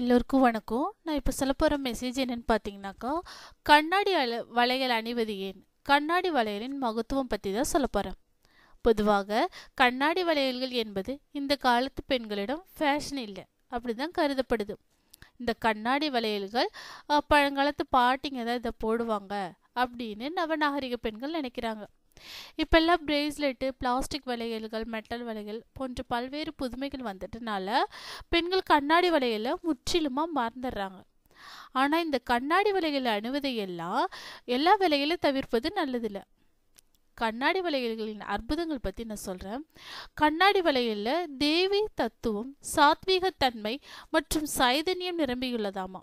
எல்லோருக்கும் வணக்கம். நான் இப்போ சொல்ல போகிற மெசேஜ் என்னென்னு பார்த்தீங்கன்னாக்கா கண்ணாடி அல வளையல் அணிவது ஏன் கண்ணாடி வளையலின் மகத்துவம் பற்றி தான் சொல்ல போகிறேன் பொதுவாக கண்ணாடி வளையல்கள் என்பது இந்த காலத்து பெண்களிடம் ஃபேஷன் இல்லை அப்படி தான் கருதப்படுது. இந்த கண்ணாடி வளையல்கள் பழங்காலத்து பாட்டிங்க தான் இதை போடுவாங்க அப்படின்னு நவநாகரிக பெண்கள் நினைக்கிறாங்க. இப்பெல்லாம் பிரேஸ்லெட்டு பிளாஸ்டிக் வளையல்கள் மெட்டல் வளையல் போன்ற பல்வேறு புதுமைகள் வந்துட்டனால பெண்கள் கண்ணாடி வளையலை முற்றிலுமாக மறந்துடுறாங்க. ஆனால் இந்த கண்ணாடி வளையல் அணிவதை எல்லாம் எல்லா விலையிலும் தவிர்ப்பது நல்லதில்லை. கண்ணாடி வளையல்களின் அற்புதங்கள் பற்றி நான் சொல்கிறேன் கண்ணாடி வளையலில் தேவி தத்துவம் சாத்வீகத்தன்மை மற்றும் சைதன்யம் நிரம்பியுள்ளதாமா.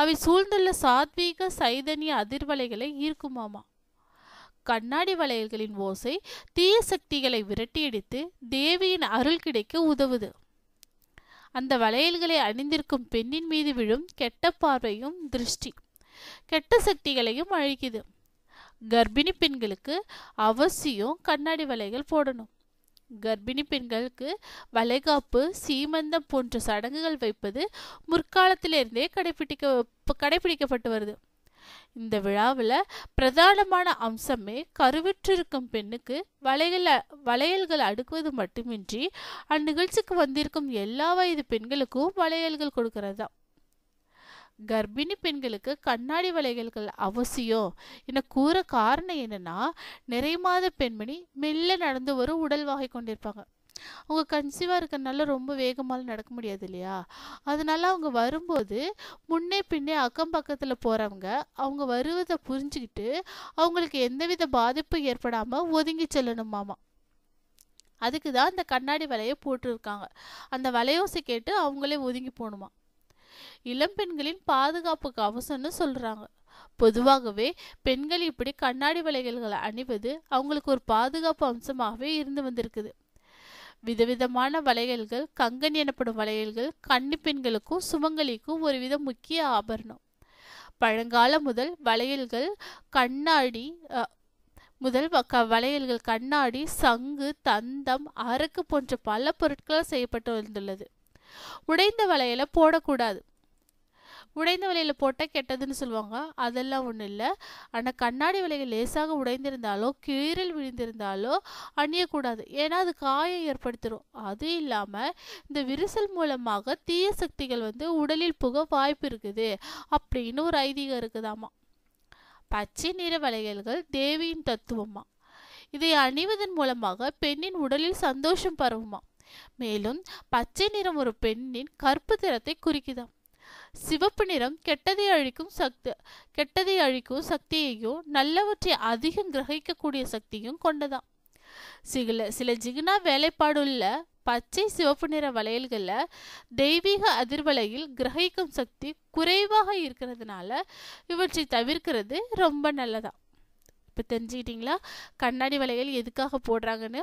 அவை சூழ்ந்துள்ள சாத்வீக சைதன்ய அதிர்வலைகளை ஈர்க்குமாமா. கண்ணாடி வளையல்களின் ஓசை தீய சக்திகளை விரட்டியடித்து தேவியின் அருள் கிடைக்க உதவுது. அந்த வளையல்களை அணிந்திருக்கும் பெண்ணின் மீது விழும் கெட்ட பார்வையும் திருஷ்டி கெட்ட சக்திகளையும் அழிக்குது. கர்ப்பிணி பெண்களுக்கு அவசியம் கண்ணாடி வலைகள் போடணும். கர்ப்பிணி பெண்களுக்கு வளைகாப்பு சீமந்தம் போன்ற சடங்குகள் வைப்பது முற்காலத்திலிருந்தே கடைபிடிக்க கடைபிடிக்கப்பட்டு வருது. இந்த விழாவில் பிரதானமான அம்சமே கருவிற்றிருக்கும் பெண்ணுக்கு வளையல் வளையல்கள் அடுக்குவது மட்டுமின்றி அந்நிகழ்ச்சிக்கு வந்திருக்கும் எல்லா வயது பெண்களுக்கும் வளையல்கள் கொடுக்கறதா? கர்ப்பிணி பெண்களுக்கு கண்ணாடி வளையல்கள் அவசியம். என கூற காரணம் என்னன்னா நிறை மாத பெண்மணி மெல்ல நடந்து வரும் உடல் வாகை கொண்டிருப்பாங்க. அவங்க கன்சீவாக இருக்கிறனால ரொம்ப வேகமாக நடக்க முடியாது இல்லையா? அதனால அவங்க வரும்போது முன்னே பின்னே அக்கம் பக்கத்தில் போகிறவங்க அவங்க வருவதை புரிஞ்சுக்கிட்டு அவங்களுக்கு எந்தவித பாதிப்பும் ஏற்படாமல் ஒதுங்கி செல்லணுமாமா. அதுக்கு தான் அந்த கண்ணாடி வலையை போட்டிருக்காங்க. அந்த வலையோசை கேட்டு அவங்களே ஒதுங்கி போகணுமா இளம்பெண்களின் பாதுகாப்புக்கு அவசரம்னு சொல்கிறாங்க பொதுவாகவே பெண்கள் இப்படி கண்ணாடி வளையல்களை அணிவது அவங்களுக்கு ஒரு பாதுகாப்பு அம்சமாகவே இருந்து வந்திருக்குது. விதவிதமான வளையல்கள் கங்கன் எனப்படும் வளையல்கள் கன்னி பெண்களுக்கும் சுமங்கலிக்கும் ஒரு வித முக்கிய ஆபரணம். பழங்காலம் முதல் வளையல்கள் கண்ணாடி முதல் வ- க- வளையல்கள் கண்ணாடி சங்கு தந்தம் அரக்கு போன்ற பல பொருட்களால் செய்யப்பட்டு வந்துள்ளது. உடைந்த வளையலை போடக்கூடாது. உடைந்த விலையில் போட்டால் கெட்டதுன்னு சொல்லுவாங்க. அதெல்லாம் ஒன்றும் இல்லை. ஆனால் கண்ணாடி விலைகள் லேசாக உடைந்திருந்தாலோ கீறல் விழுந்திருந்தாலோ அணியக்கூடாது. ஏன்னா அது காயம் ஏற்படுத்திடும் அது இல்லாமல் இந்த விரிசல் மூலமாக தீய சக்திகள் வந்து உடலில் புக வாய்ப்பு இருக்குது அப்படின்னு ஒரு ஐதீகம் இருக்குதாமா. பச்சை நிற வளையல்கள் தேவியின் தத்துவமா. இதை அணிவதன் மூலமாக பெண்ணின் உடலில் சந்தோஷம் பரவுமா. மேலும் பச்சை நிறம் ஒரு பெண்ணின் கற்பு திறத்தை குறிக்குதாம். சிவப்பு நிறம் கெட்டதை அழிக்கும் சக்தி கெட்டதை அழிக்கும் சக்தியையும் நல்லவற்றை அதிகம் கிரகிக்கக்கூடிய சக்தியும் கொண்டதாம் சில சில ஜிகுனா வேலைப்பாடுள்ள பச்சை சிவப்பு நிற வளையல்களில் தெய்வீக அதிர்வலையில் கிரகிக்கும் சக்தி குறைவாக இருக்கிறதுனால இவற்றை தவிர்க்கிறது ரொம்ப நல்லதா? இப்போ தெரிஞ்சுக்கிட்டீங்களா? கண்ணாடி வளையல் எதுக்காக போடுறாங்கன்னு?